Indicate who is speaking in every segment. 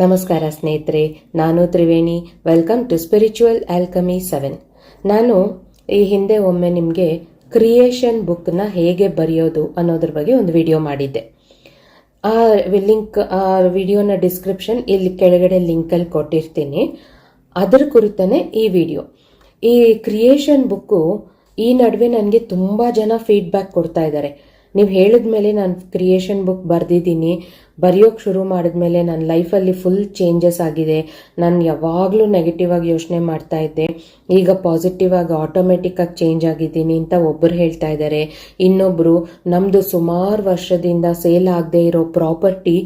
Speaker 1: ನಮಸ್ಕಾರ ಸ್ನೇಹಿತರೆ, ನಾನು Triveni. Welcome to spiritual alchemy seven ನಾನು ಈ ಹಿಂದೆ ಒಮ್ಮೆ ನಿಮಗೆ ಕ್ರಿಯೇಷನ್ ಬುಕ್ನ ಹೇಗೆ ಬರೆಯೋದು ಅನ್ನೋದ್ರ ಬಗ್ಗೆ ಒಂದು ವಿಡಿಯೋ ಮಾಡಿದ್ದೆ. ಆ ಲಿಂಕ್ ಆ ವಿಡಿಯೋನ ಡಿಸ್ಕ್ರಿಪ್ಷನ್ ಇಲ್ಲಿ ಕೆಳಗಡೆ ಲಿಂಕಲ್ಲಿ ಕೊಟ್ಟಿರ್ತೀನಿ. ಅದರ ಕುರಿತನೇ ಈ ವಿಡಿಯೋ ಈ ಕ್ರಿಯೇಷನ್ ಬುಕ್ಕು ಈ ನಡುವೆ ನನಗೆ ತುಂಬ ಜನ ಫೀಡ್ಬ್ಯಾಕ್ ಕೊಡ್ತಾ ಇದ್ದಾರೆ. ನೀವು ಹೇಳಿದ ಮೇಲೆ ನಾನು ಕ್ರಿಯೇಷನ್ ಬುಕ್ ಬರೆದಿದ್ದೀನಿ. ಬರೆಯೋಕೆ ಶುರು ಮಾಡಿದ್ಮೇಲೆ ನನ್ನ ಲೈಫಲ್ಲಿ ಫುಲ್ ಚೇಂಜಸ್ ಆಗಿದೆ. ನಾನು ಯಾವಾಗಲೂ ನೆಗೆಟಿವ್ ಆಗಿ ಯೋಚನೆ ಮಾಡ್ತಾ ಇದ್ದೆ. ಈಗ ಪಾಸಿಟಿವ್ ಆಗಿ ಆಟೋಮೆಟಿಕ್ ಆಗಿ ಚೇಂಜ್ ಆಗಿದ್ದೀನಿ ಅಂತ ಒಬ್ಬರು ಹೇಳ್ತಾ ಇದ್ದಾರೆ ಇನ್ನೊಬ್ಬರು ನಮ್ಮದು ಸುಮಾರು ವರ್ಷದಿಂದ ಸೇಲ್ ಆಗದೆ ಇರೋ ಪ್ರಾಪರ್ಟಿ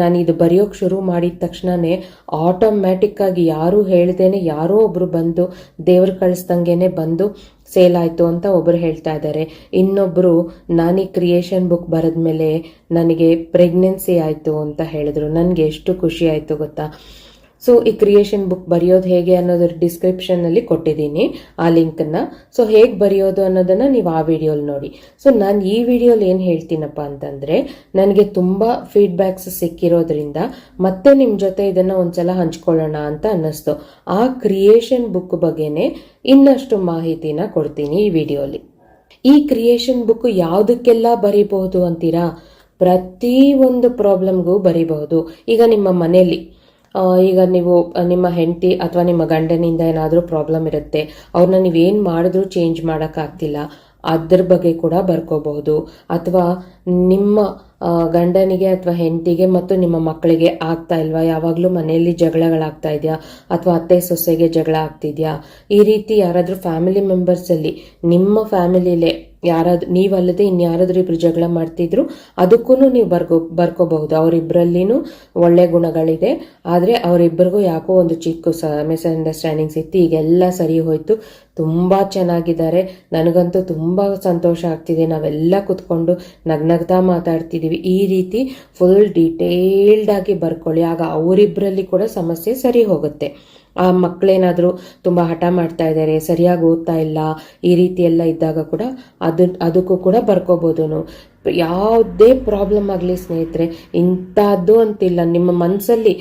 Speaker 1: ನಾನು ಇದು ಬರೆಯೋಕೆ ಶುರು ಮಾಡಿದ ತಕ್ಷಣವೇ ಆಟೋಮ್ಯಾಟಿಕ್ ಆಗಿ ಯಾರೂ ಹೇಳ್ದೇನೆ ಯಾರೋ ಒಬ್ಬರು ಬಂದು ದೇವ್ರು ಕಳಿಸ್ದಂಗೆ ಬಂದು ಸೇಲ್ ಆಯಿತು ಅಂತ ಒಬ್ಬರು ಹೇಳ್ತಾ ಇದ್ದಾರೆ ಇನ್ನೊಬ್ಬರು ನಾನು ಕ್ರಿಯೇಷನ್ ಬುಕ್ ಬರೆದ್ಮೇಲೆ ನನಗೆ ಪ್ರೆಗ್ನೆನ್ಸಿ ಆಯಿತು ಅಂತ ಹೇಳಿದ್ರು. ನನಗೆ ಎಷ್ಟು ಖುಷಿ ಆಯಿತು ಗೊತ್ತಾ? ಸೊ ಈ ಕ್ರಿಯೇಷನ್ ಬುಕ್ ಬರೆಯೋದು ಹೇಗೆ ಅನ್ನೋದ್ರ ಡಿಸ್ಕ್ರಿಪ್ಷನ್ನಲ್ಲಿ ಕೊಟ್ಟಿದ್ದೀನಿ, ಆ ಲಿಂಕನ್ನು. ಸೊ ಹೇಗೆ ಬರೆಯೋದು ಅನ್ನೋದನ್ನು ನೀವು ಆ ವಿಡಿಯೋಲಿ ನೋಡಿ. ಸೊ ನಾನು ಈ ವಿಡಿಯೋಲಿ ಏನು ಹೇಳ್ತೀನಪ್ಪ ಅಂತಂದರೆ, ನನಗೆ ತುಂಬ ಫೀಡ್ಬ್ಯಾಕ್ಸ್ ಸಿಕ್ಕಿರೋದ್ರಿಂದ ಮತ್ತೆ ನಿಮ್ಮ ಜೊತೆ ಇದನ್ನು ಒಂದ್ಸಲ ಹಂಚ್ಕೊಳ್ಳೋಣ ಅಂತ ಅನ್ನಿಸ್ತು. ಆ ಕ್ರಿಯೇಷನ್ ಬುಕ್ ಬಗ್ಗೆನೇ ಇನ್ನಷ್ಟು ಮಾಹಿತಿನ ಕೊಡ್ತೀನಿ ಈ ವಿಡಿಯೋಲಿ ಈ ಕ್ರಿಯೇಷನ್ ಬುಕ್ ಯಾವುದಕ್ಕೆಲ್ಲ ಬರೀಬಹುದು ಅಂತೀರಾ? ಪ್ರತಿ ಒಂದು ಪ್ರಾಬ್ಲಮ್ಗೂ ಬರೀಬಹುದು. ಈಗ ನಿಮ್ಮ ಮನೆಯಲ್ಲಿ ಈಗ ನೀವು ನಿಮ್ಮ ಹೆಂಡತಿ ಅಥವಾ ನಿಮ್ಮ ಗಂಡನಿಂದ ಏನಾದರೂ ಪ್ರಾಬ್ಲಮ್ ಇರುತ್ತೆ ಅವ್ರನ್ನ ನೀವೇನು ಮಾಡಿದ್ರೂ ಚೇಂಜ್ ಮಾಡೋಕ್ಕಾಗ್ತಿಲ್ಲ ಅದ್ರ ಬಗ್ಗೆ ಕೂಡ ಬರ್ಕೋಬಹುದು. ಅಥವಾ ನಿಮ್ಮ ಗಂಡನಿಗೆ ಅಥವಾ ಹೆಂಡತಿಗೆ ಮತ್ತು ನಿಮ್ಮ ಮಕ್ಕಳಿಗೆ ಆಗ್ತಾ ಇಲ್ವಾ? ಯಾವಾಗಲೂ ಮನೆಯಲ್ಲಿ ಜಗಳಗಳಾಗ್ತಾ ಇದೆಯಾ? ಅಥವಾ ಅತ್ತೆ ಸೊಸೆಗೆ ಜಗಳ ಆಗ್ತಿದ್ಯಾ? ಈ ರೀತಿ ಯಾರಾದರೂ ಫ್ಯಾಮಿಲಿ ಮೆಂಬರ್ಸಲ್ಲಿ ನಿಮ್ಮ ಫ್ಯಾಮಿಲಿಲೇ ಯಾರಾದ್ರೂ ನೀವಲ್ಲದೆ ಇನ್ಯಾರಾದ್ರೂ ಇಬ್ರು ಜಗಳ ಮಾಡ್ತಿದ್ರು ಅದಕ್ಕೂ ನೀವು ಬರ್ಕೋ, ಬರ್ಕೋಬಹುದು. ಅವರಿಬ್ಬರಲ್ಲಿನೂ ಒಳ್ಳೆ ಗುಣಗಳಿದೆ. ಆದರೆ ಅವರಿಬ್ಬರಿಗೂ ಯಾಕೋ ಒಂದು ಚಿಕ್ಕ ಸ ಮಿಸ್ಅಂಡರ್ಸ್ಟ್ಯಾಂಡಿಂಗ್ಸ್ ಇತ್ತು. ಈಗೆಲ್ಲ ಸರಿ ಹೋಯ್ತು. ತುಂಬ ಚೆನ್ನಾಗಿದ್ದಾರೆ. ನನಗಂತೂ ತುಂಬ ಸಂತೋಷ ಆಗ್ತಿದೆ. ನಾವೆಲ್ಲ ಕುತ್ಕೊಂಡು ನಗ್ನಗ್ತಾ ಮಾತಾಡ್ತಿದ್ದೀವಿ ಈ ರೀತಿ ಫುಲ್ ಡೀಟೇಲ್ಡ್ ಆಗಿ ಬರ್ಕೊಳ್ಳಿ. ಆಗ ಅವರಿಬ್ಬರಲ್ಲಿ ಕೂಡ ಸಮಸ್ಯೆ ಸರಿ ಹೋಗುತ್ತೆ. ಆ ಮಕ್ಕಳೇನಾದರೂ ತುಂಬ ಹಠ ಮಾಡ್ತಾ ಇದ್ದಾರೆ ಸರಿಯಾಗಿ ಓದ್ತಾ ಇಲ್ಲ, ಈ ರೀತಿ ಎಲ್ಲ ಇದ್ದಾಗ ಕೂಡ ಅದು, ಅದಕ್ಕೂ ಕೂಡ ಬರ್ಕೋಬೋದು ಯಾವುದೇ ಪ್ರಾಬ್ಲಮ್ ಆಗಲಿ ಸ್ನೇಹಿತರೆ, ಇಂಥದ್ದು ಅಂತಿಲ್ಲ. ನಿಮ್ಮ ಮನಸ್ಸಲ್ಲಿ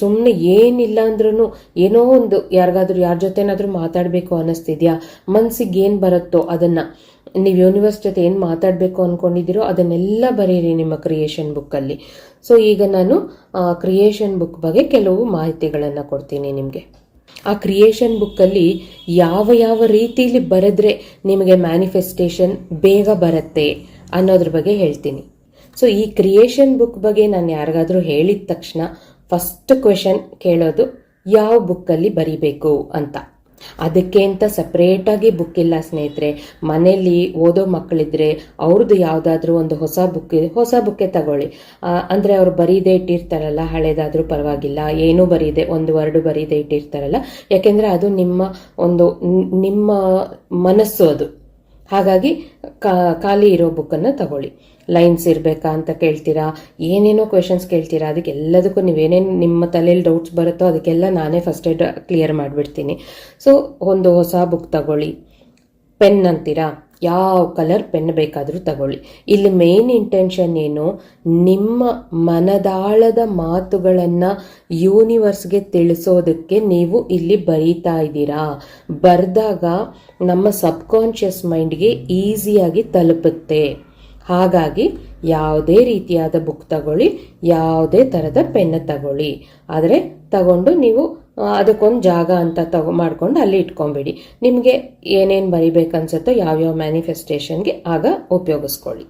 Speaker 1: ಸುಮ್ಮನೆ ಏನಿಲ್ಲ ಅಂದ್ರೂ ಏನೋ ಒಂದು ಯಾರಿಗಾದ್ರೂ, ಯಾರ ಜೊತೆನಾದರೂ ಮಾತಾಡಬೇಕು ಅನ್ನಿಸ್ತಿದ್ಯಾ? ಮನಸ್ಸಿಗೆ ಏನು ಬರುತ್ತೋ ಅದನ್ನು. ನೀವು ಯೂನಿವರ್ಸ್ ಜೊತೆ ಏನು ಮಾತಾಡಬೇಕು ಅಂದ್ಕೊಂಡಿದ್ದೀರೋ ಅದನ್ನೆಲ್ಲ ಬರೀರಿ ನಿಮ್ಮ ಕ್ರಿಯೇಷನ್ ಬುಕ್ಕಲ್ಲಿ ಸೊ ಈಗ ನಾನು ಕ್ರಿಯೇಷನ್ ಬುಕ್ ಬಗ್ಗೆ ಕೆಲವು ಮಾಹಿತಿಗಳನ್ನು ಕೊಡ್ತೀನಿ ನಿಮಗೆ. ಆ ಕ್ರಿಯೇಷನ್ ಬುಕ್ಕಲ್ಲಿ ಯಾವ ಯಾವ ರೀತಿಲಿ ಬರೆದ್ರೆ ನಿಮಗೆ ಮ್ಯಾನಿಫೆಸ್ಟೇಷನ್ ಬೇಗ ಬರುತ್ತೆ ಅನ್ನೋದ್ರ ಬಗ್ಗೆ ಹೇಳ್ತೀನಿ. ಸೊ ಈ ಕ್ರಿಯೇಷನ್ ಬುಕ್ ಬಗ್ಗೆ ನಾನು ಯಾರಿಗಾದರೂ ಹೇಳಿದ ತಕ್ಷಣ ಫಸ್ಟ್ ಕ್ವೆಶನ್ ಕೇಳೋದು, ಯಾವ ಬುಕ್ಕಲ್ಲಿ ಬರಿಬೇಕು ಅಂತ. ಅದಕ್ಕೆ ಅಂತ ಸಪ್ರೇಟಾಗಿ ಬುಕ್ ಇಲ್ಲ ಸ್ನೇಹಿತರೆ. ಮನೆಯಲ್ಲಿ ಓದೋ ಮಕ್ಕಳಿದ್ರೆ ಅವ್ರದ್ದು ಯಾವುದಾದ್ರೂ ಒಂದು ಹೊಸ ಬುಕ್ ಹೊಸ ಬುಕ್ಕೆ ತಗೊಳ್ಳಿ. ಅಂದ್ರೆ ಅವ್ರು ಬರೀದೇ ಇಟ್ಟಿರ್ತಾರಲ್ಲ, ಹಳೇದಾದ್ರೂ ಪರವಾಗಿಲ್ಲ. ಏನೂ ಬರೀದೆ, ಒಂದು ವರ್ಡು ಬರೀದೆ ಇಟ್ಟಿರ್ತಾರಲ್ಲ. ಯಾಕೆಂದ್ರೆ ಅದು ನಿಮ್ಮ ಒಂದು, ನಿಮ್ಮ ಮನಸ್ಸು ಅದು. ಹಾಗಾಗಿ ಖಾಲಿ ಇರೋ ಬುಕ್ಕನ್ನು ತಗೊಳ್ಳಿ. ಲೈನ್ಸ್ ಇರಬೇಕಾ ಅಂತ ಕೇಳ್ತೀರಾ? ಏನೇನೋ ಕ್ವೆಶನ್ಸ್ ಕೇಳ್ತೀರಾ? ಅದಕ್ಕೆ ಎಲ್ಲದಕ್ಕೂ ನೀವೇನೇನು ನಿಮ್ಮ ತಲೆಯಲ್ಲಿ ಡೌಟ್ಸ್ ಬರುತ್ತೋ ಅದಕ್ಕೆಲ್ಲ ನಾನೇ ಫಸ್ಟ್ ಏಡ್ ಕ್ಲಿಯರ್ ಮಾಡಿಬಿಡ್ತೀನಿ. ಸೊ ಒಂದು ಹೊಸ ಬುಕ್ ತಗೊಳ್ಳಿ. ಪೆನ್ ಅಂತೀರಾ? ಯಾವ ಕಲರ್ ಪೆನ್ ಬೇಕಾದರೂ ತಗೊಳ್ಳಿ. ಇಲ್ಲಿ ಮೇನ್ ಇಂಟೆನ್ಷನ್ ಏನು? ನಿಮ್ಮ ಮನದಾಳದ ಮಾತುಗಳನ್ನು ಯೂನಿವರ್ಸ್ಗೆ ತಿಳಿಸೋದಕ್ಕೆ ನೀವು ಇಲ್ಲಿ ಬರೀತಾ ಇದ್ದೀರಾ? ಬರೆದಾಗ ನಮ್ಮ ಸಬ್ಕಾನ್ಷಿಯಸ್ ಮೈಂಡ್ಗೆ ಈಸಿಯಾಗಿ ತಲುಪುತ್ತೆ. ಹಾಗಾಗಿ ಯಾವುದೇ ರೀತಿಯಾದ ಬುಕ್ ತಗೊಳ್ಳಿ, ಯಾವುದೇ ಥರದ ಪೆನ್ ತಗೊಳ್ಳಿ. ಆದರೆ ತಗೊಂಡು ನೀವು ಅದಕ್ಕೊಂದು ಜಾಗ ಅಂತ ತಗೊ, ಮಾಡ್ಕೊಂಡು ಅಲ್ಲಿ ಇಟ್ಕೊಂಬಿಡಿ. ನಿಮಗೆ ಏನೇನು ಬರಿಬೇಕನ್ಸುತ್ತೋ ಯಾವ್ಯಾವ ಮ್ಯಾನಿಫೆಸ್ಟೇಷನ್ಗೆ ಆಗ ಉಪಯೋಗಿಸ್ಕೊಳ್ಳಿ.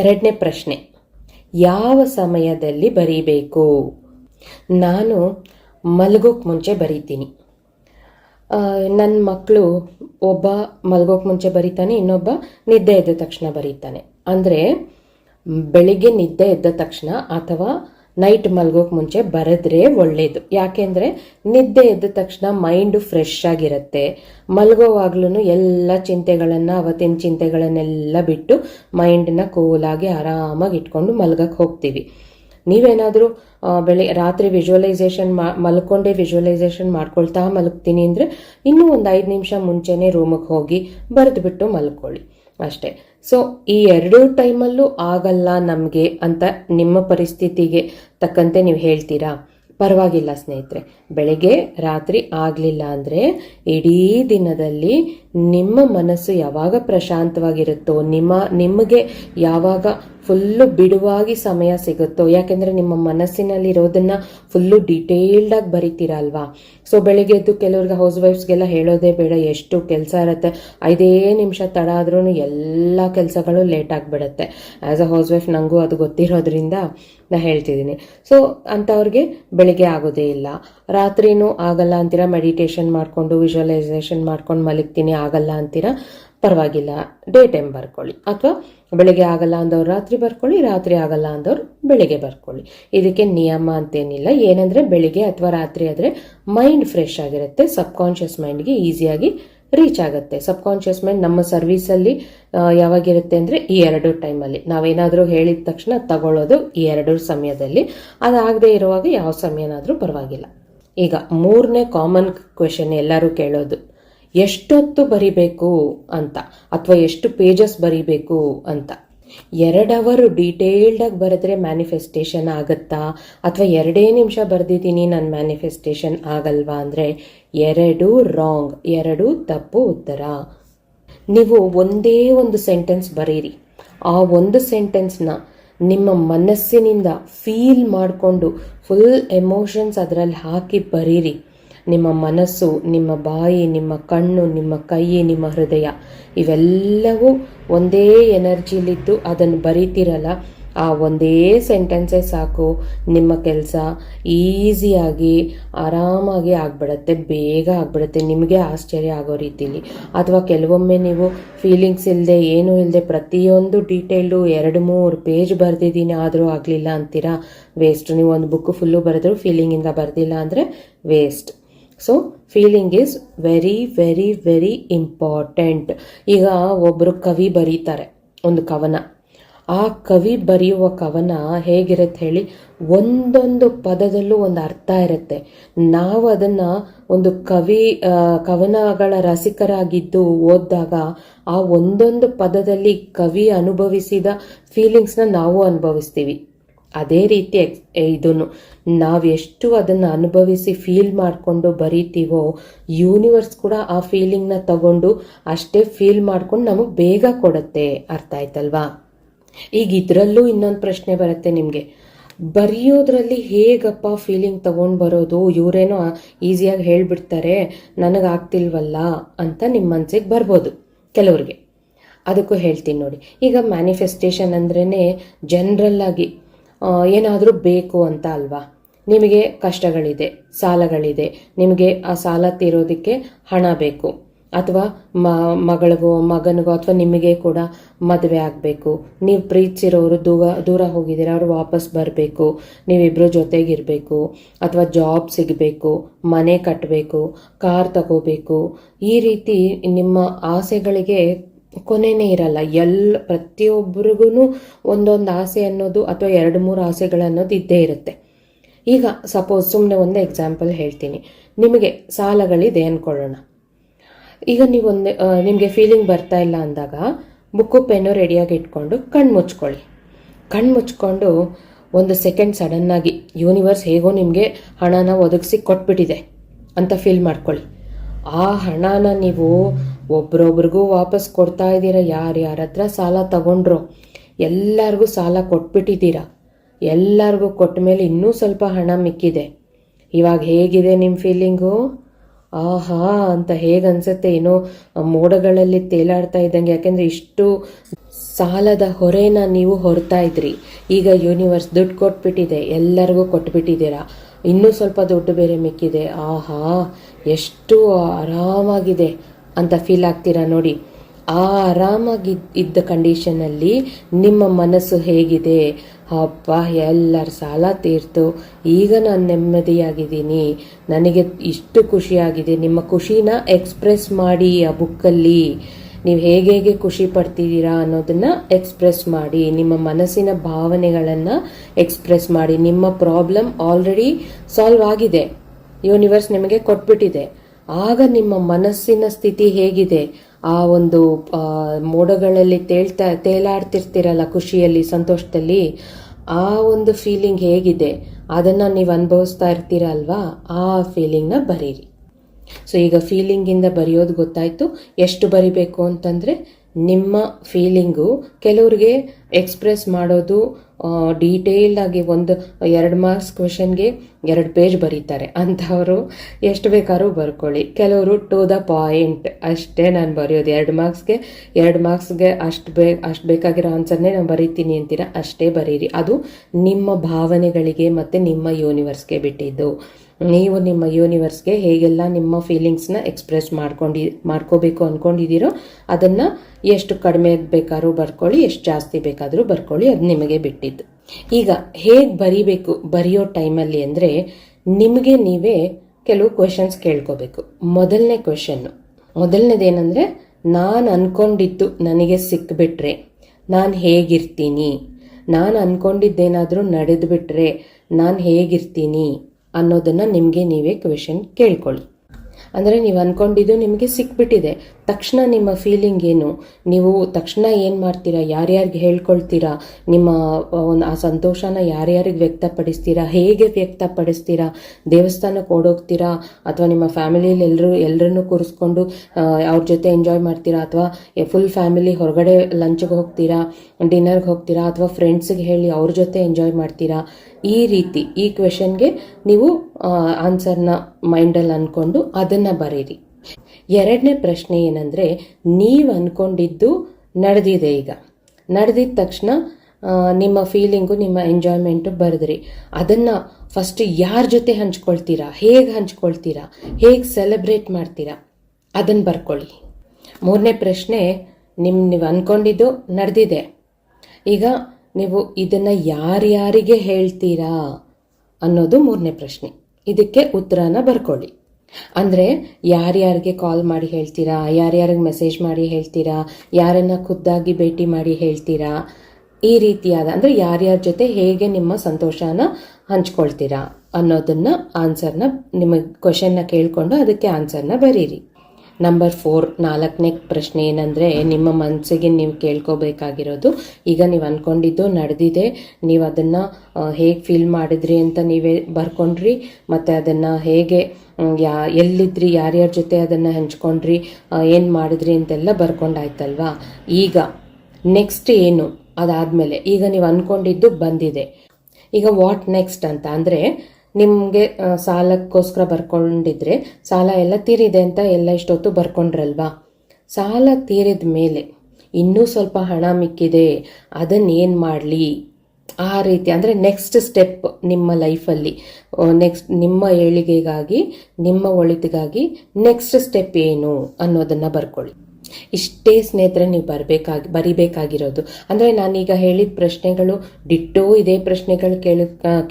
Speaker 1: ಎರಡನೇ ಪ್ರಶ್ನೆ, ಯಾವ ಸಮಯದಲ್ಲಿ ಬರೀಬೇಕು? ನಾನು ಮಲಗೋಕೆ ಮುಂಚೆ ಬರೀತೀನಿ. ನನ್ನ ಮಕ್ಕಳು ಒಬ್ಬ ಮಲಗೋಕೆ ಮುಂಚೆ ಬರೀತಾನೆ, ಇನ್ನೊಬ್ಬ ನಿದ್ದೆ ಎದ್ದ ತಕ್ಷಣ ಬರೀತಾನೆ. ಅಂದರೆ ಬೆಳಿಗ್ಗೆ ನಿದ್ದೆ ಎದ್ದ ತಕ್ಷಣ ಅಥವಾ ನೈಟ್ ಮಲ್ಗೋಕೆ ಮುಂಚೆ ಬರೆದ್ರೆ ಒಳ್ಳೆಯದು ಯಾಕೆಂದರೆ ನಿದ್ದೆ ಎದ್ದ ತಕ್ಷಣ ಮೈಂಡು ಫ್ರೆಶ್ ಆಗಿರುತ್ತೆ. ಮಲ್ಗೋವಾಗ್ಲೂ ಎಲ್ಲ ಚಿಂತೆಗಳನ್ನು, ಅವತ್ತಿನ ಚಿಂತೆಗಳನ್ನೆಲ್ಲ ಬಿಟ್ಟು ಮೈಂಡನ್ನ ಕೂಲಾಗಿ ಆರಾಮಾಗಿ ಇಟ್ಕೊಂಡು ಮಲ್ಗಕ್ಕೆ ಹೋಗ್ತೀವಿ. ನೀವೇನಾದರೂ ಬೆಳೆ, ರಾತ್ರಿ ವಿಜುವಲೈಸೇಷನ್ ಮಾ, ಮಲ್ಕೊಂಡೆ ವಿಜುವಲೈಸೇಷನ್ ಮಾಡ್ಕೊಳ್ತಾ ಮಲಗ್ತೀನಿ ಅಂದರೆ ಇನ್ನೂ ಒಂದು ಐದು ನಿಮಿಷ ಮುಂಚೆನೇ ರೂಮಿಗೆ ಹೋಗಿ ಬರೆದುಬಿಟ್ಟು ಮಲ್ಕೊಳ್ಳಿ. ಅಷ್ಟೇ. ಸೊ ಈ ಎರಡೂ ಟೈಮಲ್ಲೂ ಆಗಲ್ಲ ನಮಗೆ ಅಂತ ನಿಮ್ಮ ಪರಿಸ್ಥಿತಿಗೆ ತಕ್ಕಂತೆ ನೀವು ಹೇಳ್ತೀರಾ? ಪರವಾಗಿಲ್ಲ ಸ್ನೇಹಿತರೆ. ಬೆಳಗ್ಗೆ ರಾತ್ರಿ ಆಗಲಿಲ್ಲ ಅಂದರೆ ಇಡೀ ದಿನದಲ್ಲಿ ನಿಮ್ಮ ಮನಸ್ಸು ಯಾವಾಗ ಪ್ರಶಾಂತವಾಗಿರುತ್ತೋ, ನಿಮ್ಮ, ನಿಮಗೆ ಯಾವಾಗ ಫುಲ್ಲು ಬಿಡುವಾಗಿ ಸಮಯ ಸಿಗುತ್ತೋ, ಯಾಕೆಂದರೆ ನಿಮ್ಮ ಮನಸ್ಸಿನಲ್ಲಿರೋದನ್ನ ಫುಲ್ಲು ಡೀಟೇಲ್ಡ್ ಆಗಿ ಅಲ್ವಾ? ಸೊ ಬೆಳಿಗ್ಗೆ ಎದ್ದು ಕೆಲವ್ರಿಗೆ ಹೌಸ್ ವೈಫ್ಸ್ಗೆಲ್ಲ ಹೇಳೋದೇ ಬೇಡ, ಎಷ್ಟು ಕೆಲಸ ಇರುತ್ತೆ. ಐದೇ ನಿಮಿಷ ತಡ ಆದ್ರೂ ಎಲ್ಲ ಕೆಲಸಗಳು ಲೇಟ್ ಆಗಿಬಿಡುತ್ತೆ. ಆ್ಯಸ್ ಅ ಹೌಸ್ ವೈಫ್ ನನಗೂ ಅದು ಗೊತ್ತಿರೋದ್ರಿಂದ ನಾ ಹೇಳ್ತಿದ್ದೀನಿ. ಸೊ ಅಂಥವ್ರಿಗೆ ಬೆಳಿಗ್ಗೆ ಆಗೋದೇ ಇಲ್ಲ. ರಾತ್ರಿನೂ ಆಗಲ್ಲ ಅಂತೀರಾ ಮೆಡಿಟೇಷನ್ ಮಾಡಿಕೊಂಡು ವಿಜುವಲೈಸೇಷನ್ ಮಾಡ್ಕೊಂಡು ಮಲಗ್ತೀನಿ ಆಗಲ್ಲ ಅಂತೀರಾ? ಪರವಾಗಿಲ್ಲ. ಡೇ ಟೈಮ್ ಬರ್ಕೊಳ್ಳಿ. ಅಥವಾ ಬೆಳಿಗ್ಗೆ ಆಗಲ್ಲ ಅಂದವ್ರು ರಾತ್ರಿ ಬರ್ಕೊಳ್ಳಿ, ರಾತ್ರಿ ಆಗಲ್ಲ ಅಂದವ್ರು ಬೆಳಿಗ್ಗೆ ಬರ್ಕೊಳ್ಳಿ. ಇದಕ್ಕೆ ನಿಯಮ ಅಂತೇನಿಲ್ಲ. ಏನಂದ್ರೆ ಬೆಳಿಗ್ಗೆ ಅಥವಾ ರಾತ್ರಿ ಆದರೆ ಮೈಂಡ್ ಫ್ರೆಶ್ ಆಗಿರುತ್ತೆ. ಸಬ್ಕಾನ್ಷಿಯಸ್ ಮೈಂಡ್ಗೆ ಈಸಿಯಾಗಿ ರೀಚ್ ಆಗುತ್ತೆ. ಸಬ್ಕಾನ್ಷಿಯಸ್ ಮೈಂಡ್ ನಮ್ಮ ಸರ್ವಿಸಲ್ಲಿ ಯಾವಾಗಿರುತ್ತೆ ಅಂದರೆ ಈ ಎರಡು ಟೈಮಲ್ಲಿ ನಾವೇನಾದರೂ ಹೇಳಿದ ತಕ್ಷಣ ತಗೊಳ್ಳೋದು ಈ ಎರಡು ಸಮಯದಲ್ಲಿ. ಅದಾಗದೇ ಇರುವಾಗ ಯಾವ ಸಮಯನಾದರೂ ಪರವಾಗಿಲ್ಲ. ಈಗ ಮೂರನೇ ಕಾಮನ್ ಕ್ವೆಶನ್ ಎಲ್ಲರೂ ಕೇಳೋದು. ಎಷ್ಟೊತ್ತು ಬರಿಬೇಕು ಅಂತ, ಅಥವಾ ಎಷ್ಟು ಪೇಜಸ್ ಬರಿಬೇಕು ಅಂತ. ಎರಡು ಅವರು ಡೀಟೇಲ್ಡಾಗಿ ಬರೆದ್ರೆ ಮ್ಯಾನಿಫೆಸ್ಟೇಷನ್ ಆಗುತ್ತಾ? ಅಥವಾ ಎರಡೇ ನಿಮಿಷ ಬರೆದಿದ್ದೀನಿ ನನ್ನ ಮ್ಯಾನಿಫೆಸ್ಟೇಷನ್ ಆಗಲ್ವಾ ಅಂದರೆ ಎರಡು ರಾಂಗ್ ಎರಡು ತಪ್ಪು ಉತ್ತರ. ನೀವು ಒಂದೇ ಒಂದು ಸೆಂಟೆನ್ಸ್ ಬರೀರಿ. ಆ ಒಂದು ಸೆಂಟೆನ್ಸ್ನ ನಿಮ್ಮ ಮನಸ್ಸಿನಿಂದ ಫೀಲ್ ಮಾಡಿಕೊಂಡು ಫುಲ್ ಎಮೋಷನ್ಸ್ ಅದರಲ್ಲಿ ಹಾಕಿ ಬರೀರಿ. ನಿಮ್ಮ ಮನಸ್ಸು, ನಿಮ್ಮ ಬಾಯಿ, ನಿಮ್ಮ ಕಣ್ಣು, ನಿಮ್ಮ ಕೈ ನಿಮ್ಮ ಹೃದಯ, ಇವೆಲ್ಲವೂ ಒಂದೇ ಎನರ್ಜಿಲಿದ್ದು ಅದನ್ನು ಬರೀತಿರಲ್ಲ. ಆ ಒಂದೇ ಸೆಂಟೆನ್ಸೇ ಸಾಕು. ನಿಮ್ಮ ಕೆಲಸ ಈಸಿಯಾಗಿ, ಆರಾಮಾಗಿ ಆಗ್ಬಿಡತ್ತೆ, ಬೇಗ ಆಗ್ಬಿಡುತ್ತೆ. ನಿಮಗೆ ಆಶ್ಚರ್ಯ ಆಗೋ ರೀತಿಲಿ. ಅಥವಾ ಕೆಲವೊಮ್ಮೆ ನೀವು ಫೀಲಿಂಗ್ಸ್ ಇಲ್ಲದೆ ಏನೂ ಇಲ್ಲದೆ ಪ್ರತಿಯೊಂದು ಡೀಟೇಲು ಎರಡು ಮೂರು ಪೇಜ್ ಬರೆದಿದ್ದೀನಿ, ಆದರೂ ಆಗಲಿಲ್ಲ ಅಂತೀರಾ? ವೇಸ್ಟ್ ನೀವು ಒಂದು ಬುಕ್ ಫುಲ್ಲು ಬರೆದ್ರು ಫೀಲಿಂಗಿಂದ ಬರೆದಿಲ್ಲ ಅಂದರೆ waste so feeling is very very very important ಈಗ ಒಬ್ಬರು ಕವಿ ಬರೀತಾರೆ, ಒಂದು ಕವನ. ಆ ಕವಿ ಬರೆಯುವ ಕವನ ಹೇಗಿರುತ್ತೆ ಹೇಳಿ, ಒಂದೊಂದು ಪದದಲ್ಲೂ ಒಂದು ಅರ್ಥ ಇರುತ್ತೆ. ನಾವು ಅದನ್ನು ಒಂದು ಕವಿ ಕವನಗಳ ರಸಿಕರಾಗಿದ್ದು ಓದಿದಾಗ, ಆ ಒಂದೊಂದು ಪದದಲ್ಲಿ ಕವಿ ಅನುಭವಿಸಿದ ಫೀಲಿಂಗ್ಸ್ನ ನಾವು ಅನುಭವಿಸ್ತೀವಿ. ಅದೇ ರೀತಿ ಎಕ್ಸ್ ಇದನ್ನು. ನಾವೆಷ್ಟು ಅದನ್ನು ಅನುಭವಿಸಿ ಫೀಲ್ ಮಾಡಿಕೊಂಡು ಬರಿತೀವೋ ಯೂನಿವರ್ಸ್ ಕೂಡ ಆ ಫೀಲಿಂಗ್ನ ತಗೊಂಡು ಅಷ್ಟೇ ಫೀಲ್ ಮಾಡ್ಕೊಂಡು ನಮಗೆ ಬೇಗ ಕೊಡುತ್ತೆ. ಅರ್ಥ ಆಯ್ತಲ್ವಾ? ಈಗ ಇದರಲ್ಲೂ ಇನ್ನೊಂದು ಪ್ರಶ್ನೆ ಬರುತ್ತೆ ನಿಮಗೆ. ಬರೆಯೋದ್ರಲ್ಲಿ ಹೇಗಪ್ಪ ಫೀಲಿಂಗ್ ತಗೊಂಡು ಬರೋದು? ಇವರೇನೋ ಈಸಿಯಾಗಿ ಹೇಳಿಬಿಡ್ತಾರೆ, ನನಗೆ ಆಗ್ತಿಲ್ವಲ್ಲ ಅಂತ ನಿಮ್ಮ ಮನಸ್ಸಿಗೆ ಬರ್ಬೋದು ಕೆಲವ್ರಿಗೆ. ಅದಕ್ಕೂ ಹೇಳ್ತೀನಿ ನೋಡಿ. ಈಗ ಮ್ಯಾನಿಫೆಸ್ಟೇಷನ್ ಅಂದ್ರೇ ಜನರಲ್ಲಾಗಿ ಏನಾದರೂ ಬೇಕು ಅಂತ ಅಲ್ವಾ? ನಿಮಗೆ ಕಷ್ಟಗಳಿದೆ, ಸಾಲಗಳಿದೆ. ನಿಮಗೆ ಆ ಸಾಲ ತೀರೋದಕ್ಕೆ ಹಣ ಬೇಕು. ಅಥವಾ ಮ, ಮಗಳಿಗೋ, ಮಗನಿಗೋ ಅಥವಾ ನಿಮಗೆ ಕೂಡ ಮದುವೆ ಆಗಬೇಕು. ನೀವು ಪ್ರೀತಿಸಿರೋರು ದೂರ ದೂರ ಹೋಗಿದ್ದೀರ, ಅವರು ವಾಪಸ್ ಬರಬೇಕು. ನೀವಿಬ್ಬರು ಜೊತೆಗಿರಬೇಕು. ಅಥವಾ ಜಾಬ್ ಸಿಗಬೇಕು, ಮನೆ ಕಟ್ಟಬೇಕು ಕಾರ್ ತಗೋಬೇಕು. ಈ ರೀತಿ ನಿಮ್ಮ ಆಸೆಗಳಿಗೆ ಕೊನೆನೇ ಇರಲ್ಲ. ಎಲ್ಲ ಪ್ರತಿಯೊಬ್ಬರಿಗೂ ಒಂದೊಂದು ಆಸೆ ಅನ್ನೋದು ಅಥವಾ ಎರಡು ಮೂರು ಆಸೆಗಳನ್ನೋದು ಇದ್ದೇ ಇರುತ್ತೆ. ಈಗ ಸಪೋಸ್ ಸುಮ್ಮನೆ ಒಂದು ಎಕ್ಸಾಂಪಲ್ ಹೇಳ್ತೀನಿ. ನಿಮಗೆ ಸಾಲಗಳಿದೆ ಅಂದ್ಕೊಳ್ಳೋಣ ಈಗ ನೀವೊಂದು ನಿಮಗೆ ಫೀಲಿಂಗ್ ಬರ್ತಾ ಇಲ್ಲ ಅಂದಾಗ ಬುಕ್ಕು ಪೆನ್ನು ರೆಡಿಯಾಗಿ ಇಟ್ಕೊಂಡು ಕಣ್ಣು ಮುಚ್ಕೊಳ್ಳಿ. ಕಣ್ಣು ಮುಚ್ಕೊಂಡು ಒಂದು ಸೆಕೆಂಡ್ ಸಡನ್ನಾಗಿ ಯೂನಿವರ್ಸ್ ಹೇಗೋ ನಿಮಗೆ ಹಣನ ಒದಗಿಸಿ ಕೊಟ್ಬಿಟ್ಟಿದೆ ಅಂತ ಫೀಲ್ ಮಾಡ್ಕೊಳ್ಳಿ. ಆ ಹಣನ ನೀವು ಒಬ್ರೊಬ್ರಿಗೂ ವಾಪಸ್ ಕೊಡ್ತಾ ಇದ್ದೀರಾ? ಯಾರು ಯಾರ ಹತ್ರ ಸಾಲ ತಗೊಂಡ್ರು? ಎಲ್ಲರಿಗೂ ಸಾಲ ಕೊಟ್ಬಿಟ್ಟಿದ್ದೀರಾ? ಎಲ್ಲರಿಗೂ ಕೊಟ್ಟ ಮೇಲೆ ಇನ್ನೂ ಸ್ವಲ್ಪ ಹಣ ಮಿಕ್ಕಿದೆ. ಇವಾಗ ಹೇಗಿದೆ ನಿಮ್ಮ ಫೀಲಿಂಗು ಆಹಾ, ಅಂತ ಹೇಗೆ ಅನ್ಸುತ್ತೆ ಏನೋ ಮೋಡಗಳಲ್ಲಿ ತೇಲಾಡ್ತಾ ಇದ್ದಂಗೆ. ಯಾಕೆಂದರೆ ಇಷ್ಟು ಸಾಲದ ಹೊರೆನ ನೀವು ಹೊರತಾ ಇದ್ರಿ. ಈಗ ಯೂನಿವರ್ಸ್ ದುಡ್ಡು ಕೊಟ್ಬಿಟ್ಟಿದೆ. ಎಲ್ಲರಿಗೂ ಕೊಟ್ಬಿಟ್ಟಿದ್ದೀರಾ? ಇನ್ನೂ ಸ್ವಲ್ಪ ದುಡ್ಡು ಬೇರೆ ಮಿಕ್ಕಿದೆ. ಆಹಾ, ಎಷ್ಟು ಆರಾಮಾಗಿದೆ. ಅಂತ ಫೀಲ್ ಆಗ್ತೀರಾ ನೋಡಿ. ಆರಾಮಾಗಿ ಇದ್ದ ಕಂಡೀಷನಲ್ಲಿ ನಿಮ್ಮ ಮನಸ್ಸು ಹೇಗಿದೆ. ಅಪ್ಪ ಎಲ್ಲರ ಸಾಲ ತೀರ್ತು. ಈಗ ನಾನು ನೆಮ್ಮದಿಯಾಗಿದ್ದೀನಿ. ನನಗೆ ಇಷ್ಟು ಖುಷಿಯಾಗಿದೆ. ನಿಮ್ಮ ಖುಷಿನ ಎಕ್ಸ್ಪ್ರೆಸ್ ಮಾಡಿ ಆ ಬುಕ್ಕಲ್ಲಿ ನೀವು ಹೇಗೆ ಹೇಗೆ ಖುಷಿ ಪಡ್ತಿದ್ದೀರಾ ಅನ್ನೋದನ್ನ ಎಕ್ಸ್ಪ್ರೆಸ್ ಮಾಡಿ. ನಿಮ್ಮ ಮನಸ್ಸಿನ ಭಾವನೆಗಳನ್ನು ಎಕ್ಸ್ಪ್ರೆಸ್ ಮಾಡಿ. ನಿಮ್ಮ ಪ್ರಾಬ್ಲಮ್ ಆಲ್ರೆಡಿ ಸಾಲ್ವ್ ಆಗಿದೆ. ಯೂನಿವರ್ಸ್ ನಿಮಗೆ ಕೊಟ್ಬಿಟ್ಟಿದೆ. ಆಗ ನಿಮ್ಮ ಮನಸ್ಸಿನ ಸ್ಥಿತಿ ಹೇಗಿದೆ? ಆ ಒಂದು ಮೋಡಗಳಲ್ಲಿ ತೇಳ್ತಾ, ತೇಲಾಡ್ತಿರ್ತಿರಲ್ಲ ಖುಷಿಯಲ್ಲಿ, ಸಂತೋಷದಲ್ಲಿ? ಆ ಒಂದು ಫೀಲಿಂಗ್ ಹೇಗಿದೆ? ಅದನ್ನು ನೀವು ಅನುಭವಿಸ್ತಾ ಇರ್ತೀರ ಅಲ್ವಾ? ಆ ಫೀಲಿಂಗ್ನ ಬರೀರಿ. ಸೊ ಈಗ ಫೀಲಿಂಗಿಂದ ಬರೆಯೋದು ಗೊತ್ತಾಯಿತು. ಎಷ್ಟು ಬರಿಬೇಕು ಅಂತಂದರೆ ನಿಮ್ಮ ಫೀಲಿಂಗು ಕೆಲವರಿಗೆ ಎಕ್ಸ್ಪ್ರೆಸ್ ಮಾಡೋದು ಡೀಟೇಲ್ಡ್ ಆಗಿ ಒಂದು, ಎರಡು ಮಾರ್ಕ್ಸ್ ಕ್ವೆಶನ್ಗೆ ಎರಡು ಪೇಜ್ ಬರೀತಾರೆ. ಅಂಥವರು ಎಷ್ಟು ಬೇಕಾದ್ರೂ ಬರ್ಕೊಳ್ಳಿ. ಕೆಲವರು ಟು ದ ಪಾಯಿಂಟ್ ಅಷ್ಟೇ ನಾನು ಬರೆಯೋದು. ಎರಡು ಮಾರ್ಕ್ಸ್ಗೆ ಎರಡು ಮಾರ್ಕ್ಸ್ಗೆ ಅಷ್ಟು ಬೇ, ಅಷ್ಟು ಬೇಕಾಗಿರೋ ಆನ್ಸರ್ನೇ ನಾನು ಬರೀತೀನಿ ಅಂತೀರಾ? ಅಷ್ಟೇ ಬರೀರಿ. ಅದು ನಿಮ್ಮ ಭಾವನೆಗಳಿಗೆ ಮತ್ತು ನಿಮ್ಮ ಯೂನಿವರ್ಸ್ಗೆ ಬಿಟ್ಟಿದ್ದು. ನೀವು ನಿಮ್ಮ ಯೂನಿವರ್ಸ್ಗೆ ಹೇಗೆಲ್ಲ ನಿಮ್ಮ ಫೀಲಿಂಗ್ಸ್ನ ಎಕ್ಸ್ಪ್ರೆಸ್ ಮಾಡ್ಕೊಂಡು, ಮಾಡ್ಕೋಬೇಕು ಅಂದ್ಕೊಂಡಿದ್ದೀರೋ ಅದನ್ನು ಎಷ್ಟು ಕಡಿಮೆ ಬೇಕಾದ್ರೂ ಬರ್ಕೊಳ್ಳಿ, ಎಷ್ಟು ಜಾಸ್ತಿ ಬೇಕಾದರೂ ಬರ್ಕೊಳ್ಳಿ, ಅದು ನಿಮಗೆ ಬಿಟ್ಟಿದ್ದು. ಈಗ ಹೇಗೆ ಬರಿಬೇಕು, ಬರೆಯೋ ಟೈಮಲ್ಲಿ ಅಂದರೆ ನಿಮಗೆ ನೀವೇ ಕೆಲವು ಕ್ವೆಶನ್ಸ್ ಕೇಳ್ಕೋಬೇಕು. ಮೊದಲನೇ ಕ್ವೆಶನ್ನು ಮೊದಲನೇದೇನೆಂದರೆ ನಾನು ಅಂದ್ಕೊಂಡಿದ್ದು ನನಗೆ ಸಿಕ್ಬಿಟ್ರೆ, ನಾನು ಹೇಗಿರ್ತೀನಿ, ನಾನು ಅಂದ್ಕೊಂಡಿದ್ದೇನಾದರೂ ನಡೆದುಬಿಟ್ರೆ, ನಾನು ಹೇಗಿರ್ತೀನಿ ಅನ್ನೋದನ್ನು ನಿಮಗೆ ನೀವೇ ಕ್ವೆಶನ್ ಕೇಳ್ಕೊಳ್ಳಿ. ಅಂದರೆ ನೀವು ಅಂದ್ಕೊಂಡಿದ್ದು ನಿಮಗೆ ಸಿಕ್ಬಿಟ್ಟಿದೆ. ತಕ್ಷಣ ನಿಮ್ಮ ಫೀಲಿಂಗ್ ಏನು? ನೀವು ತಕ್ಷಣ ಏನು ಮಾಡ್ತೀರಾ? ಯಾರ್ಯಾರಿಗೆ ಹೇಳ್ಕೊಳ್ತೀರಾ? ನಿಮ್ಮ ಒಂದು, ಆ ಸಂತೋಷನ ಯಾರ್ಯಾರಿಗೆ ವ್ಯಕ್ತಪಡಿಸ್ತೀರಾ? ಹೇಗೆ ವ್ಯಕ್ತಪಡಿಸ್ತೀರಾ? ದೇವಸ್ಥಾನಕ್ಕೆ ಓಡೋಗ್ತೀರಾ? ಅಥವಾ ನಿಮ್ಮ ಫ್ಯಾಮಿಲಿಯಲ್ಲಿ ಎಲ್ಲರೂ ಎಲ್ಲರನ್ನೂ ಕೂರಿಸ್ಕೊಂಡು ಅವ್ರ ಜೊತೆ ಎಂಜಾಯ್ ಮಾಡ್ತೀರಾ? ಅಥವಾ ಫುಲ್ ಫ್ಯಾಮಿಲಿ ಹೊರಗಡೆ ಲಂಚ್ಗೆ ಹೋಗ್ತೀರಾ? ಡಿನ್ನರ್ಗೆ ಹೋಗ್ತೀರಾ? ಅಥವಾ ಫ್ರೆಂಡ್ಸ್ಗೆ ಹೇಳಿ ಅವ್ರ ಜೊತೆ ಎಂಜಾಯ್ ಮಾಡ್ತೀರಾ? ಈ ರೀತಿ ಈ ಕ್ವೆಶನ್ಗೆ ನೀವು ಆನ್ಸರ್ನ ಮೈಂಡಲ್ಲಿ ಅಂದ್ಕೊಂಡು ಅದನ್ನು ಬರೀರಿ. ಎರಡನೇ ಪ್ರಶ್ನೆ ಏನಂದರೆ, ನೀವು ಅಂದ್ಕೊಂಡಿದ್ದು ನಡೆದಿದೆ ಈಗ. ನಡೆದಿದ ತಕ್ಷಣ ನಿಮ್ಮ ಫೀಲಿಂಗು ನಿಮ್ಮ ಎಂಜಾಯ್ಮೆಂಟು ಬರೆದ್ರಿ. ಅದನ್ನು ಫಸ್ಟ್ ಯಾರ ಜೊತೆ ಹಂಚ್ಕೊಳ್ತೀರಾ? ಹೇಗೆ ಹಂಚ್ಕೊಳ್ತೀರಾ? ಹೇಗೆ ಸೆಲೆಬ್ರೇಟ್ ಮಾಡ್ತೀರಾ? ಅದನ್ನು ಬರ್ಕೊಳ್ಳಿ. ಮೂರನೇ ಪ್ರಶ್ನೆ ನಿಮ್ಮ ನೀವು ಅಂದ್ಕೊಂಡಿದ್ದು ನಡೆದಿದೆ. ಈಗ ನೀವು ಇದನ್ನು ಯಾರ್ಯಾರಿಗೆ ಹೇಳ್ತೀರಾ ಅನ್ನೋದು ಮೂರನೇ ಪ್ರಶ್ನೆ. ಇದಕ್ಕೆ ಉತ್ತರನ ಬರ್ಕೊಳ್ಳಿ. ಅಂದರೆ ಯಾರ್ಯಾರಿಗೆ ಕಾಲ್ ಮಾಡಿ ಹೇಳ್ತೀರಾ? ಯಾರ್ಯಾರಿಗೆ ಮೆಸೇಜ್ ಮಾಡಿ ಹೇಳ್ತೀರಾ? ಯಾರನ್ನ ಖುದ್ದಾಗಿ ಭೇಟಿ ಮಾಡಿ ಹೇಳ್ತೀರಾ? ಈ ರೀತಿಯಾದ ಅಂದರೆ ಯಾರ್ಯಾರ ಜೊತೆ ಹೇಗೆ ನಿಮ್ಮ ಸಂತೋಷನ ಹಂಚ್ಕೊಳ್ತೀರಾ ಅನ್ನೋದನ್ನು ಆನ್ಸರ್ನ ನಿಮಗೆ ಕ್ವಶನ್ನ ಕೇಳಿಕೊಂಡು ಅದಕ್ಕೆ ಆನ್ಸರ್ನ ಬರೀರಿ. ನಂಬರ್ ಫೋರ್ ನಾಲ್ಕನೇ ಪ್ರಶ್ನೆ ಏನಂದರೆ, ನಿಮ್ಮ ಮನಸ್ಸಿಗೆ ನೀವು ಕೇಳ್ಕೋಬೇಕಾಗಿರೋದು. ಈಗ ನೀವು ಅಂದ್ಕೊಂಡಿದ್ದು ನಡೆದಿದೆ. ನೀವು ಅದನ್ನು ಹೇಗೆ ಫೀಲ್ ಮಾಡಿದ್ರಿ ಅಂತ ನೀವೇ ಬರ್ಕೊಂಡ್ರಿ. ಮತ್ತು ಅದನ್ನು ಹೇಗೆ ಯಾ, ಎಲ್ಲಿದ್ರಿ, ಯಾರ್ಯಾರ ಜೊತೆ ಅದನ್ನು ಹಂಚ್ಕೊಂಡ್ರಿ ಏನು ಮಾಡಿದ್ರಿ ಅಂತೆಲ್ಲ ಬರ್ಕೊಂಡಾಯ್ತಲ್ವಾ? ಈಗ ನೆಕ್ಸ್ಟ್ ಏನು? ಅದಾದಮೇಲೆ ಈಗ ನೀವು ಅಂದ್ಕೊಂಡಿದ್ದು ಬಂದಿದೆ. ಈಗ ವಾಟ್ ನೆಕ್ಸ್ಟ್ ಅಂತ ಅಂದರೆ ನಿಮಗೆ ಸಾಲಕ್ಕೋಸ್ಕರ ಬರ್ಕೊಂಡಿದ್ರೆ ಸಾಲ ಎಲ್ಲ ತೀರಿದೆ ಅಂತ ಎಲ್ಲ ಇಷ್ಟೊತ್ತು ಬರ್ಕೊಂಡ್ರಲ್ವಾ? ಸಾಲ ತೀರಿದ ಮೇಲೆ ಇನ್ನೂ ಸ್ವಲ್ಪ ಹಣ ಮಿಕ್ಕಿದೆ ಅದನ್ನು ಏನು ಮಾಡಲಿ? ಆ ರೀತಿ, ಅಂದರೆ ನೆಕ್ಸ್ಟ್ ಸ್ಟೆಪ್ ನಿಮ್ಮ ಲೈಫಲ್ಲಿ ನೆಕ್ಸ್ಟ್ ನಿಮ್ಮ ಏಳಿಗೆಗಾಗಿ, ನಿಮ್ಮ ಒಳಿತಿಗಾಗಿ ನೆಕ್ಸ್ಟ್ ಸ್ಟೆಪ್ ಏನು ಅನ್ನೋದನ್ನು ಬರ್ಕೊಳ್ಳಿ. ಇಷ್ಟೇ ಸ್ನೇಹಿತರೆ, ನೀವು ಬರಬೇಕಾಗಿ ಬರಿಬೇಕಾಗಿರೋದು. ಅಂದರೆ ನಾನೀಗ ಹೇಳಿದ ಪ್ರಶ್ನೆಗಳು ಡಿಟ್ಟೋ ಇದೇ ಪ್ರಶ್ನೆಗಳು ಕೇಳ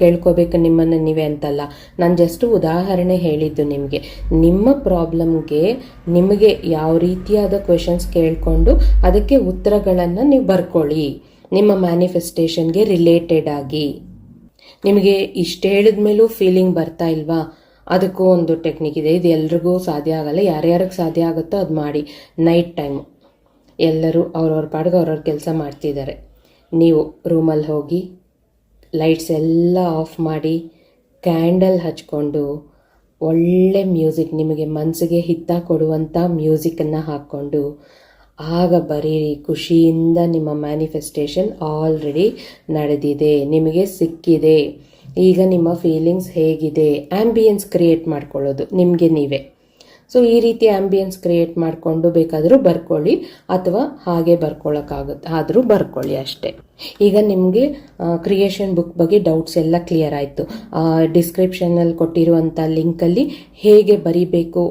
Speaker 1: ಕೇಳ್ಕೋಬೇಕು ನಿಮ್ಮನ್ನು ನೀವೇ ಅಂತಲ್ಲ. ನಾನು ಜಸ್ಟ್ ಉದಾಹರಣೆ ಹೇಳಿದ್ದು ನಿಮಗೆ. ನಿಮ್ಮ ಪ್ರಾಬ್ಲಮ್ಗೆ ನಿಮಗೆ ಯಾವ ರೀತಿಯಾದ ಕ್ವೆಶನ್ಸ್ ಕೇಳಿಕೊಂಡು ಅದಕ್ಕೆ ಉತ್ತರಗಳನ್ನು ನೀವು ಬರ್ಕೊಳ್ಳಿ. ನಿಮ್ಮ ಮ್ಯಾನಿಫೆಸ್ಟೇಷನ್ಗೆ ರಿಲೇಟೆಡ್ ಆಗಿ. ನಿಮಗೆ ಇಷ್ಟು ಹೇಳಿದ ಮೇಲೂ ಫೀಲಿಂಗ್ ಬರ್ತಾ ಇಲ್ವಾ? ಅದಕ್ಕೂ ಒಂದು ಟೆಕ್ನಿಕ್ ಇದೆ. ಇದು ಎಲ್ರಿಗೂ ಸಾಧ್ಯ ಆಗಲ್ಲ. ಯಾರ್ಯಾರಿಗೆ ಸಾಧ್ಯ ಆಗುತ್ತೋ ಅದು ಮಾಡಿ. ನೈಟ್ ಟೈಮು ಎಲ್ಲರೂ ಅವ್ರವ್ರ ಪಾಡ್ಗೆ ಅವ್ರವ್ರ ಕೆಲಸ ಮಾಡ್ತಿದ್ದಾರೆ. ನೀವು ರೂಮಲ್ಲಿ ಹೋಗಿ ಲೈಟ್ಸ್ ಎಲ್ಲ ಆಫ್ ಮಾಡಿ ಕ್ಯಾಂಡಲ್ ಹಚ್ಕೊಂಡು ಒಳ್ಳೆ ಮ್ಯೂಸಿಕ್ ನಿಮಗೆ ಮನಸ್ಸಿಗೆ ಹಿತ ಕೊಡುವಂಥ ಮ್ಯೂಸಿಕನ್ನು ಹಾಕ್ಕೊಂಡು ಆಗ ಬರೀರಿ ಖುಷಿಯಿಂದ ನಿಮ್ಮ ಮ್ಯಾನಿಫೆಸ್ಟೇಷನ್ ಆಲ್ರೆಡಿ ನಡೆದಿದೆ. ನಿಮಗೆ ಸಿಕ್ಕಿದೆ. ಈಗ ನಿಮ್ಮ ಫೀಲಿಂಗ್ಸ್ ಹೇಗಿದೆ? ಆ್ಯಂಬಿಯನ್ಸ್ ಕ್ರಿಯೇಟ್ ಮಾಡ್ಕೊಳ್ಳೋದು. ನಿಮಗೆ ನೀವೇ. ಸೊ ಈ ರೀತಿ ಆ್ಯಂಬಿಯನ್ಸ್ ಕ್ರಿಯೇಟ್ ಮಾಡಿಕೊಂಡು ಬೇಕಾದರೂ ಬರ್ಕೊಳ್ಳಿ. ಅಥವಾ ಹಾಗೆ ಬರ್ಕೊಳ್ಳೋಕ್ಕಾಗುತ್ತೆ. ಆದರೂ ಬರ್ಕೊಳ್ಳಿ ಅಷ್ಟೇ. ಈಗ ನಿಮಗೆ ಕ್ರಿಯೇಷನ್ ಬುಕ್ ಬಗ್ಗೆ ಡೌಟ್ಸ್ ಎಲ್ಲ ಕ್ಲಿಯರ್ ಆಯಿತು. ಡಿಸ್ಕ್ರಿಪ್ಷನಲ್ಲಿ ಕೊಟ್ಟಿರುವಂಥ ಲಿಂಕಲ್ಲಿ ಹೇಗೆ ಬರಿಬೇಕು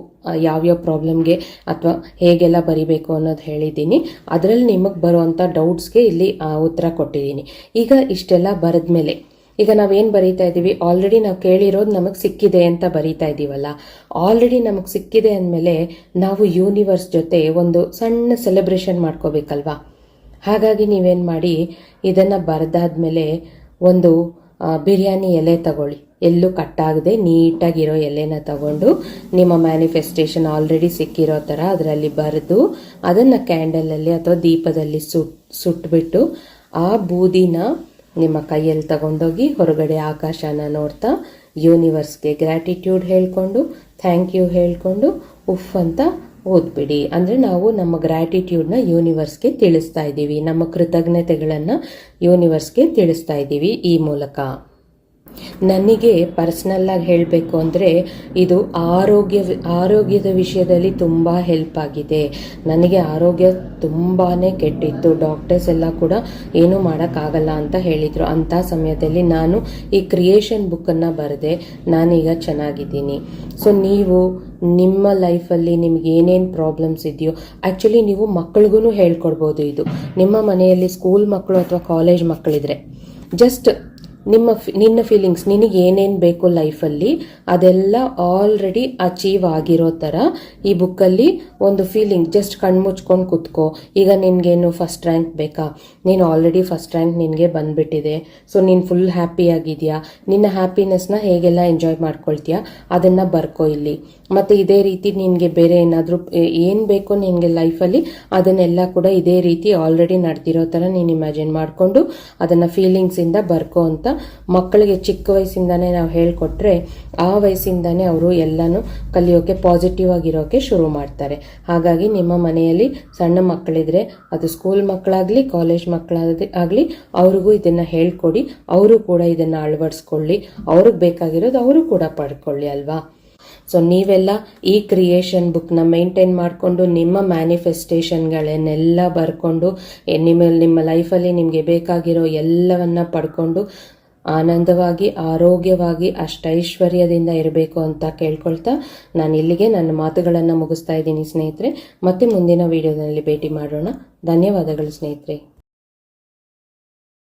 Speaker 1: ಯಾವ್ಯಾವ ಪ್ರಾಬ್ಲಮ್ಗೆ ಅಥವಾ ಹೇಗೆಲ್ಲ ಬರಿಬೇಕು ಅನ್ನೋದು ಹೇಳಿದ್ದೀನಿ. ಅದರಲ್ಲಿ ನಿಮಗೆ ಬರುವಂಥ ಡೌಟ್ಸ್ಗೆ ಇಲ್ಲಿ ಉತ್ತರ ಕೊಟ್ಟಿದ್ದೀನಿ. ಈಗ ಇಷ್ಟೆಲ್ಲ ಬರೆದ ಮೇಲೆ ಈಗ ನಾವೇನು ಬರೀತಾ ಇದ್ದೀವಿ ಆಲ್ರೆಡಿ ನಾವು ಕೇಳಿರೋದು ನಮಗೆ ಸಿಕ್ಕಿದೆ ಅಂತ ಬರೀತಾ ಇದ್ದೀವಲ್ಲ ಆಲ್ರೆಡಿ ನಮಗೆ ಸಿಕ್ಕಿದೆ ಅಂದಮೇಲೆ ನಾವು ಯೂನಿವರ್ಸ್ ಜೊತೆ ಒಂದು ಸಣ್ಣ ಸೆಲೆಬ್ರೇಷನ್ ಮಾಡ್ಕೋಬೇಕಲ್ವಾ? ಹಾಗಾಗಿ ನೀವೇನು ಮಾಡಿ, ಇದನ್ನು ಬರೆದಾದ್ಮೇಲೆ ಒಂದು ಬಿರಿಯಾನಿ ಎಲೆ ತಗೊಳ್ಳಿ. ಎಲ್ಲೂ ಕಟ್ಟಾಗದೆ ನೀಟಾಗಿರೋ ಎಲೆನ ತಗೊಂಡು ನಿಮ್ಮ ಮ್ಯಾನಿಫೆಸ್ಟೇಷನ್ ಆಲ್ರೆಡಿ ಸಿಕ್ಕಿರೋ ಥರ ಅದರಲ್ಲಿ ಬರೆದು ಅದನ್ನು ಕ್ಯಾಂಡಲಲ್ಲಿ ಅಥವಾ ದೀಪದಲ್ಲಿ ಸುಟ್, ಸುಟ್ಬಿಟ್ಟು ಆ ಬೂದಿನ ನಿಮ್ಮ ಕೈಯಲ್ಲಿ ತಗೊಂಡೋಗಿ ಹೊರಗಡೆ ಆಕಾಶನ ನೋಡ್ತಾ ಯೂನಿವರ್ಸ್ಗೆ ಗ್ರ್ಯಾಟಿಟ್ಯೂಡ್ ಹೇಳಿಕೊಂಡು, ಥ್ಯಾಂಕ್ ಯು ಹೇಳಿಕೊಂಡು ಉಫ್ ಅಂತ ಓದ್ಬಿಡಿ. ಅಂದರೆ ನಾವು ನಮ್ಮ ಗ್ರ್ಯಾಟಿಟ್ಯೂಡ್ನ ಯೂನಿವರ್ಸ್ಗೆ ತಿಳಿಸ್ತಾ ಇದ್ದೀವಿ. ನಮ್ಮ ಕೃತಜ್ಞತೆಗಳನ್ನು ಯೂನಿವರ್ಸ್ಗೆ ತಿಳಿಸ್ತಾ ಇದ್ದೀವಿ ಈ ಮೂಲಕ. ನನಗೆ ಪರ್ಸ್ನಲ್ಲಾಗಿ ಹೇಳಬೇಕು ಅಂದರೆ ಇದು ಆರೋಗ್ಯ, ಆರೋಗ್ಯದ ವಿಷಯದಲ್ಲಿ ತುಂಬ ಹೆಲ್ಪ್ ಆಗಿದೆ. ನನಗೆ ಆರೋಗ್ಯ ತುಂಬಾ ಕೆಟ್ಟಿತ್ತು. ಡಾಕ್ಟರ್ಸ್ ಎಲ್ಲ ಕೂಡ ಏನೂ ಮಾಡೋಕ್ಕಾಗಲ್ಲ ಅಂತ ಹೇಳಿದರು. ಅಂಥ ಸಮಯದಲ್ಲಿ ನಾನು ಈ ಕ್ರಿಯೇಷನ್ ಬುಕ್ಕನ್ನು ಬರೆದೆ. ನಾನೀಗ ಚೆನ್ನಾಗಿದ್ದೀನಿ. ಸೊ ನೀವು ನಿಮ್ಮ ಲೈಫಲ್ಲಿ ನಿಮ್ಗೆ ಏನೇನು ಪ್ರಾಬ್ಲಮ್ಸ್ ಇದೆಯೋ ಆ್ಯಕ್ಚುಲಿ ನೀವು ಮಕ್ಳಿಗೂ ಹೇಳ್ಕೊಡ್ಬೋದು ಇದು. ನಿಮ್ಮ ಮನೆಯಲ್ಲಿ ಸ್ಕೂಲ್ ಮಕ್ಕಳು ಅಥವಾ ಕಾಲೇಜ್ ಮಕ್ಕಳಿದ್ರೆ ಜಸ್ಟ್ ನಿಮ್ಮ ನಿನ್ನ ಫೀಲಿಂಗ್ಸ್ ನಿನಗೆ ಏನೇನು ಬೇಕು ಲೈಫಲ್ಲಿ ಅದೆಲ್ಲ ಆಲ್ರೆಡಿ ಅಚೀವ್ ಆಗಿರೋ ಥರ ಈ ಬುಕ್ಕಲ್ಲಿ ಒಂದು ಫೀಲಿಂಗ್ ಜಸ್ಟ್ ಕಣ್ಮುಚ್ಕೊಂಡು ಕುತ್ಕೋ. ಈಗ ನಿನಗೇನು ಫಸ್ಟ್ ರ್ಯಾಂಕ್ ಬೇಕಾ? ನೀನು ಆಲ್ರೆಡಿ ಫಸ್ಟ್ ರ್ಯಾಂಕ್ ನಿನಗೆ ಬಂದ್ಬಿಟ್ಟಿದೆ. ಸೊ ನೀನು ಫುಲ್ ಹ್ಯಾಪಿಯಾಗಿದೆಯಾ ನಿನ್ನ ಹ್ಯಾಪಿನೆಸ್ನ ಹೇಗೆಲ್ಲ ಎಂಜಾಯ್ ಮಾಡ್ಕೊಳ್ತೀಯಾ? ಅದನ್ನು ಬರ್ಕೋ ಇಲ್ಲಿ. ಮತ್ತು ಇದೇ ರೀತಿ ನಿನಗೆ ಬೇರೆ ಏನಾದರೂ ಏನು ಬೇಕೋ ನಿನಗೆ ಲೈಫಲ್ಲಿ ಅದನ್ನೆಲ್ಲ ಕೂಡ ಇದೇ ರೀತಿ ಆಲ್ರೆಡಿ ನಡೆದಿರೋ ಥರ ನೀನು ಇಮ್ಯಾಜಿನ್ ಮಾಡಿಕೊಂಡು ಅದನ್ನು ಫೀಲಿಂಗ್ಸಿಂದ ಬರ್ಕೋ ಅಂತ ಮಕ್ಕಳಿಗೆ ಚಿಕ್ಕ ವಯಸ್ಸಿಂದಾನೇ ನಾವು ಹೇಳಿಕೊಟ್ರೆ ಆ ವಯಸ್ಸಿಂದಾನೇ ಅವರು ಎಲ್ಲನೂ ಕಲಿಯೋಕೆ ಪಾಸಿಟಿವ್ ಆಗಿರೋಕೆ ಶುರು ಮಾಡ್ತಾರೆ. ಹಾಗಾಗಿ ನಿಮ್ಮ ಮನೆಯಲ್ಲಿ ಸಣ್ಣ ಮಕ್ಕಳಿದ್ರೆ ಅದು ಸ್ಕೂಲ್ ಮಕ್ಕಳಾಗಲಿ ಕಾಲೇಜ್ ಮಕ್ಕಳಾಗಿ ಆಗಲಿ ಅವ್ರಿಗೂ ಇದನ್ನು ಹೇಳ್ಕೊಡಿ. ಅವರು ಕೂಡ ಇದನ್ನು ಅಳವಡಿಸ್ಕೊಳ್ಳಿ. ಅವ್ರಿಗೆ ಬೇಕಾಗಿರೋದು ಅವರು ಕೂಡ ಪಡ್ಕೊಳ್ಳಿ ಅಲ್ವಾ? ಸೊ ನೀವೆಲ್ಲ ಈ ಕ್ರಿಯೇಷನ್ ಬುಕ್ನ ಮೇಂಟೈನ್ ಮಾಡಿಕೊಂಡು ನಿಮ್ಮ ಮ್ಯಾನಿಫೆಸ್ಟೇಷನ್ಗಳನ್ನೆಲ್ಲ ಬರ್ಕೊಂಡು ನಿಮ್ಮ ನಿಮ್ಮ ಲೈಫಲ್ಲಿ ನಿಮಗೆ ಬೇಕಾಗಿರೋ ಎಲ್ಲವನ್ನ ಪಡ್ಕೊಂಡು ಆನಂದವಾಗಿ, ಆರೋಗ್ಯವಾಗಿ ಅಷ್ಟೈಶ್ವರ್ಯದಿಂದ ಇರಬೇಕು ಅಂತ ಕೇಳ್ಕೊಳ್ತಾ ನಾನು ಇಲ್ಲಿಗೆ ನನ್ನ ಮಾತುಗಳನ್ನು ಮುಗಿಸ್ತಾ ಇದ್ದೀನಿ ಸ್ನೇಹಿತರೆ. ಮತ್ತೆ ಮುಂದಿನ ವಿಡಿಯೋದಲ್ಲಿ ಭೇಟಿ ಮಾಡೋಣ. ಧನ್ಯವಾದಗಳು ಸ್ನೇಹಿತರೆ.